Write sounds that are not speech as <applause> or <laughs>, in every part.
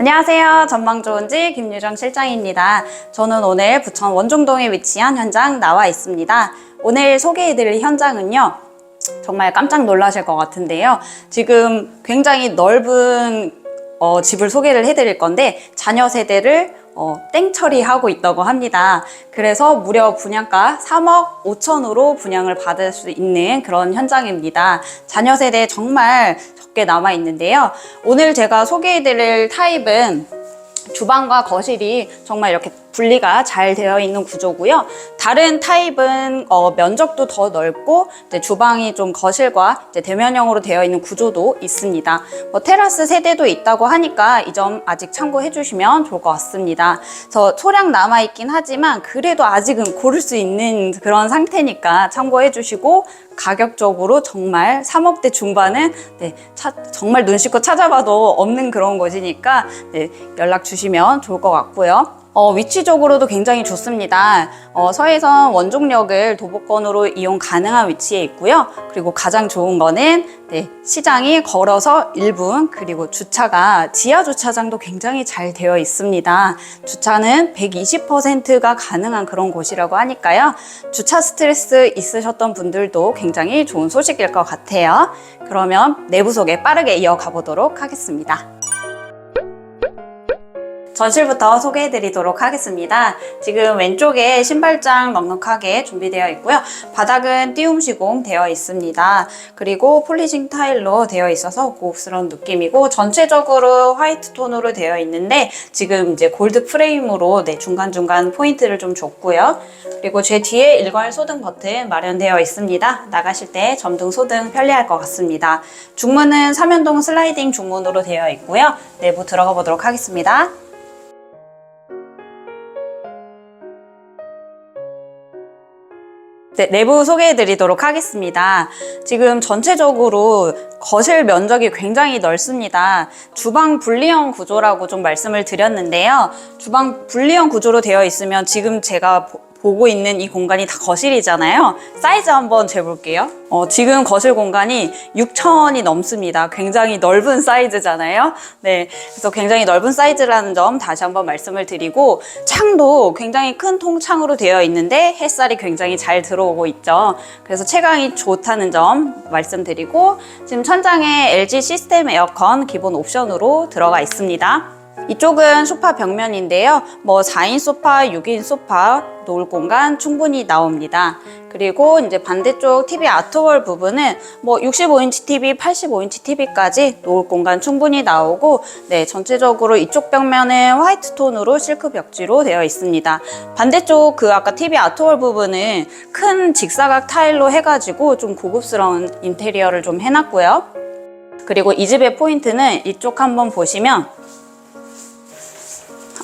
안녕하세요. 전망 좋은지 김유정 실장입니다. 저는 오늘 부천 원종동에 위치한 현장 나와 있습니다. 오늘 소개해드릴 현장은요. 정말 깜짝 놀라실 것 같은데요. 지금 굉장히 넓은 어, 집을 소개를 해드릴 건데 자녀 세대를 어, 땡 처리하고 있다고 합니다. 그래서 무려 분양가 3억 5천으로 분양을 받을 수 있는 그런 현장입니다. 자녀 세대 정말 적게 남아 있는데요. 오늘 제가 소개해드릴 타입은 주방과 거실이 정말 이렇게 분리가 잘 되어 있는 구조고요. 다른 타입은 어, 면적도 더 넓고 주방이 좀 거실과 대면형으로 되어 있는 구조도 있습니다. 뭐 테라스 세대도 있다고 하니까 이 점 아직 참고해 주시면 좋을 것 같습니다. 저 소량 남아 있긴 하지만 그래도 아직은 고를 수 있는 그런 상태니까 참고해 주시고 가격적으로 정말 3억대 중반은 네, 차- 정말 눈 씻고 찾아봐도 없는 그런 곳이니까 네, 연락 주시면 좋을 것 같고요. 어, 위치적으로도 굉장히 좋습니다. 어, 서해선 원종역을 도보권으로 이용 가능한 위치에 있고요. 그리고 가장 좋은 거는 네, 시장이 걸어서 1분 그리고 주차가 지하 주차장도 굉장히 잘 되어 있습니다. 주차는 120%가 가능한 그런 곳이라고 하니까요. 주차 스트레스 있으셨던 분들도 굉장히 좋은 소식일 것 같아요. 그러면 내부 소개 빠르게 이어가 보도록 하겠습니다. 전실부터 소개해 드리도록 하겠습니다. 지금 왼쪽에 신발장 넉넉하게 준비되어 있고요. 바닥은 띄움 시공 되어 있습니다. 그리고 폴리싱 타일로 되어 있어서 고급스러운 느낌이고 전체적으로 화이트 톤으로 되어 있는데 지금 이제 골드 프레임으로 네, 중간중간 포인트를 좀 줬고요. 그리고 제 뒤에 일괄 소등 버튼 마련되어 있습니다. 나가실 때 점등 소등 편리할 것 같습니다. 중문은 삼연동 슬라이딩 중문으로 되어 있고요. 내부 들어가 보도록 하겠습니다. 내부 소개해 드리도록 하겠습니다. 지금 전체적으로 거실 면적이 굉장히 넓습니다. 주방 분리형 구조라고 좀 말씀을 드렸는데요. 주방 분리형 구조로 되어 있으면 지금 제가 보- 보고 있는 이 공간이 다 거실이잖아요. 사이즈 한번 재볼게요. 어, 지금 거실 공간이 6천이 넘습니다. 굉장히 넓은 사이즈잖아요. 네. 그래서 굉장히 넓은 사이즈라는 점 다시 한번 말씀을 드리고, 창도 굉장히 큰 통창으로 되어 있는데 햇살이 굉장히 잘 들어오고 있죠. 그래서 채광이 좋다는 점 말씀드리고, 지금 천장에 LG 시스템 에어컨 기본 옵션으로 들어가 있습니다. 이쪽은 소파 벽면인데요. 뭐 4인 소파, 6인 소파 놓을 공간 충분히 나옵니다. 그리고 이제 반대쪽 TV 아트월 부분은 뭐 65인치 TV, 85인치 TV까지 놓을 공간 충분히 나오고 네, 전체적으로 이쪽 벽면은 화이트 톤으로 실크 벽지로 되어 있습니다. 반대쪽 그 아까 TV 아트월 부분은 큰 직사각 타일로 해가지고 좀 고급스러운 인테리어를 좀 해놨고요. 그리고 이 집의 포인트는 이쪽 한번 보시면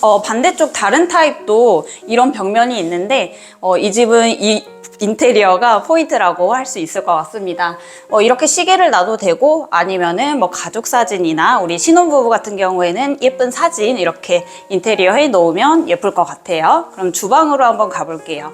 어, 반대쪽 다른 타입도 이런 벽면이 있는데 어, 이 집은 이 인테리어가 포인트라고 할 수 있을 것 같습니다. 어, 이렇게 시계를 놔도 되고 아니면은 뭐 가족 사진이나 우리 신혼부부 같은 경우에는 예쁜 사진 이렇게 인테리어 해 놓으면 예쁠 것 같아요. 그럼 주방으로 한번 가볼게요.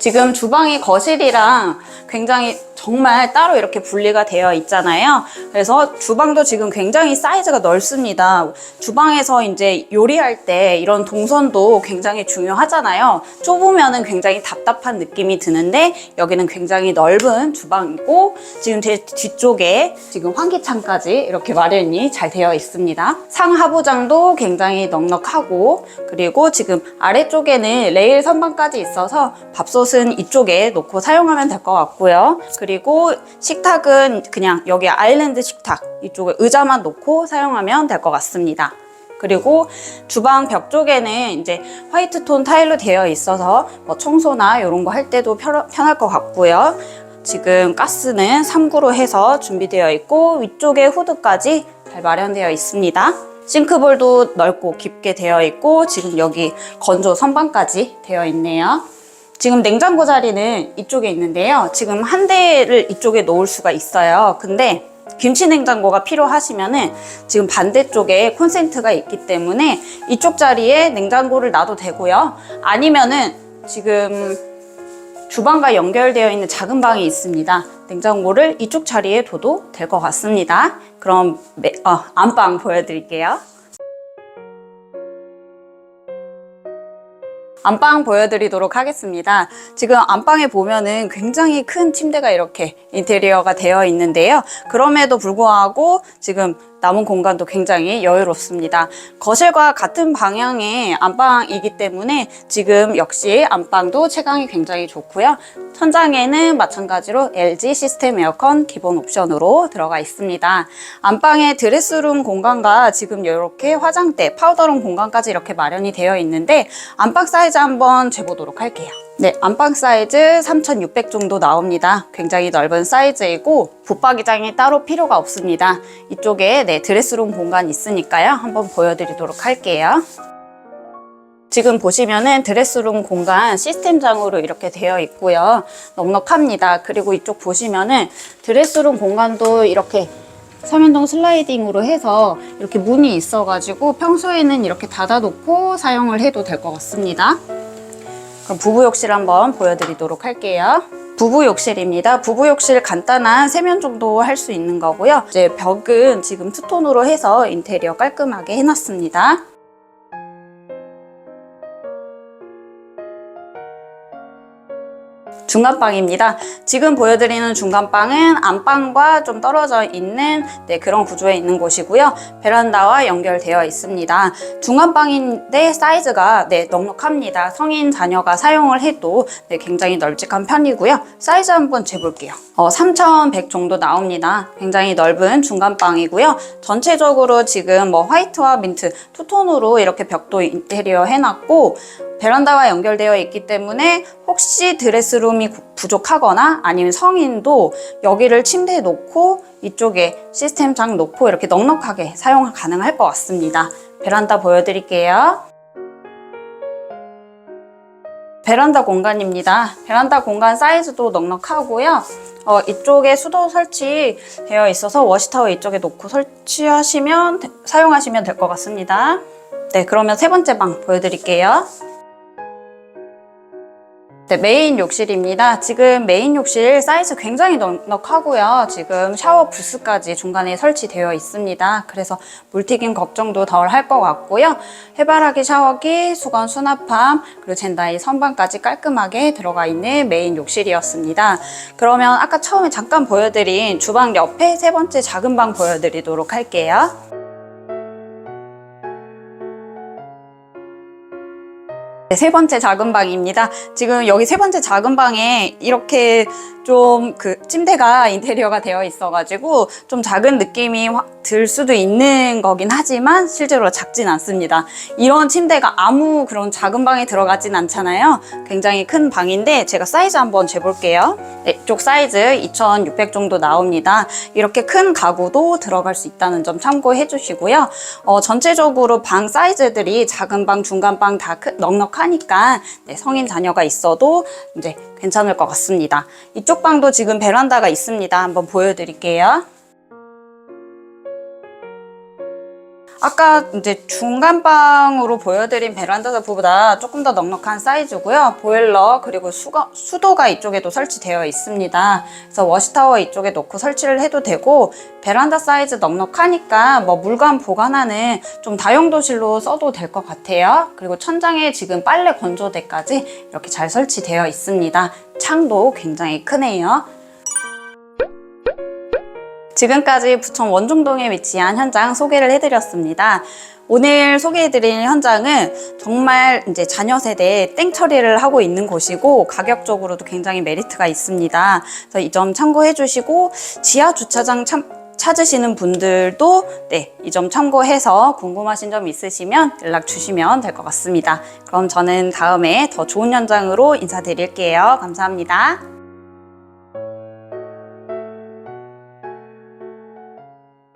지금 주방이 거실이랑 굉장히 정말 따로 이렇게 분리가 되어 있잖아요. 그래서 주방도 지금 굉장히 사이즈가 넓습니다. 주방에서 이제 요리할 때 이런 동선도 굉장히 중요하잖아요. 좁으면은 굉장히 답답한 느낌이 드는데 여기는 굉장히 넓은 주방이고 지금 제 뒤쪽에 지금 환기창까지 이렇게 마련이 잘 되어 있습니다. 상하부장도 굉장히 넉넉하고 그리고 지금 아래쪽에는 레일 선반까지 있어서 밥솥은 이쪽에 놓고 사용하면 될 것 같고요. 그리고 식탁은 그냥 여기 아일랜드 식탁 이쪽에 의자만 놓고 사용하면 될 것 같습니다. 그리고 주방 벽 쪽에는 이제 화이트 톤 타일로 되어 있어서 뭐 청소나 이런 거 할 때도 편- 편할 것 같고요. 지금 가스는 3구로 해서 준비되어 있고 위쪽에 후드까지 잘 마련되어 있습니다. 싱크볼도 넓고 깊게 되어 있고 지금 여기 건조 선반까지 되어 있네요. 지금 냉장고 자리는 이쪽에 있는데요. 지금 한 대를 이쪽에 놓을 수가 있어요. 근데 김치 냉장고가 필요하시면은 지금 반대쪽에 콘센트가 있기 때문에 이쪽 자리에 냉장고를 놔도 되고요. 아니면은 지금 주방과 연결되어 있는 작은 방이 있습니다. 냉장고를 이쪽 자리에 둬도 될 것 같습니다. 그럼 매- 어, 안방 보여드릴게요. 안방 보여드리도록 하겠습니다. 지금 안방에 보면은 굉장히 큰 침대가 이렇게 인테리어가 되어 있는데요. 그럼에도 불구하고 지금 남은 공간도 굉장히 여유롭습니다. 거실과 같은 방향의 안방이기 때문에 지금 역시 안방도 채광이 굉장히 좋고요. 천장에는 마찬가지로 LG 시스템 에어컨 기본 옵션으로 들어가 있습니다. 안방에 드레스룸 공간과 지금 이렇게 화장대, 파우더룸 공간까지 이렇게 마련이 되어 있는데 안방 사이즈 한번 재보도록 할게요. 네, 안방 사이즈 3600 정도 나옵니다. 굉장히 넓은 사이즈이고 붙박이장이 따로 필요가 없습니다. 이쪽에 네, 드레스룸 공간 있으니까요. 한번 보여드리도록 할게요. 지금 보시면은 드레스룸 공간 시스템장으로 이렇게 되어 있고요. 넉넉합니다. 그리고 이쪽 보시면은 드레스룸 공간도 이렇게 삼연동 슬라이딩으로 해서 이렇게 문이 있어가지고 평소에는 이렇게 닫아놓고 사용을 해도 될 것 같습니다. 그럼 부부 욕실 한번 보여드리도록 할게요. 부부 욕실입니다. 부부 욕실 간단한 세면 정도 할 수 있는 거고요. 이제 벽은 지금 투톤으로 해서 인테리어 깔끔하게 해놨습니다. 중간방입니다. 지금 보여드리는 중간방은 안방과 좀 떨어져 있는 네, 그런 구조에 있는 곳이고요. 베란다와 연결되어 있습니다. 중간방인데 사이즈가 네, 넉넉합니다. 성인 자녀가 사용을 해도 네, 굉장히 널찍한 편이고요. 사이즈 한번 재볼게요. 어, 3100 정도 나옵니다. 굉장히 넓은 중간방이고요. 전체적으로 지금 뭐 화이트와 민트 투톤으로 이렇게 벽도 인테리어 해놨고 베란다와 연결되어 있기 때문에 혹시 드레스룸이 구- 부족하거나 아니면 성인도 여기를 침대에 놓고 이쪽에 시스템장 놓고 이렇게 넉넉하게 사용 가능할 것 같습니다. 베란다 보여드릴게요. 베란다 공간입니다. 베란다 공간 사이즈도 넉넉하고요. 어, 이쪽에 수도 설치되어 있어서 워시타워 이쪽에 놓고 설치하시면 되- 사용하시면 될 것 같습니다. 네, 그러면 세 번째 방 보여드릴게요. 네, 메인 욕실입니다. 지금 메인 욕실 사이즈 굉장히 넉넉하고요. 지금 샤워 부스까지 중간에 설치되어 있습니다. 그래서 물튀김 걱정도 덜 할 것 같고요. 해바라기 샤워기, 수건 수납함, 그리고 젠다이 선반까지 깔끔하게 들어가 있는 메인 욕실이었습니다. 그러면 아까 처음에 잠깐 보여드린 주방 옆에 세 번째 작은 방 보여드리도록 할게요. 네, 세 번째 작은 방입니다. 지금 여기 세 번째 작은 방에 이렇게 좀 그 침대가 <laughs> 인테리어가 되어 있어가지고 좀 작은 느낌이 확들 수도 있는 거긴 하지만 실제로 작진 않습니다. 이런 침대가 아무 그런 작은 방에 들어가진 않잖아요. 굉장히 큰 방인데 제가 사이즈 한번 재볼게요. 네, 이쪽 사이즈 2600 정도 나옵니다. 이렇게 큰 가구도 들어갈 수 있다는 점 참고해 주시고요. 어, 전체적으로 방 사이즈들이 작은 방, 중간 방 다 넉넉 하니까 네, 성인 자녀가 있어도 이제 괜찮을 것 같습니다. 이쪽 방도 지금 베란다가 있습니다. 한번 보여드릴게요. 아까 이제 중간방으로 보여드린 베란다보다 조금 더 넉넉한 사이즈고요. 보일러 그리고 수거, 수도가 이쪽에도 설치되어 있습니다. 그래서 워시타워 이쪽에 놓고 설치를 해도 되고 베란다 사이즈 넉넉하니까 뭐 물건 보관하는 좀 다용도실로 써도 될 것 같아요. 그리고 천장에 지금 빨래 건조대까지 이렇게 잘 설치되어 있습니다. 창도 굉장히 크네요. 지금까지 부천 원중동에 위치한 현장 소개를 해드렸습니다. 오늘 소개해드릴 현장은 정말 이제 자녀 세대 땡 처리를 하고 있는 곳이고 가격적으로도 굉장히 메리트가 있습니다. 그래서 이 점 참고해 주시고 지하 주차장 참, 찾으시는 분들도 네, 이 점 참고해서 궁금하신 점 있으시면 연락 주시면 될 것 같습니다. 그럼 저는 다음에 더 좋은 현장으로 인사드릴게요. 감사합니다.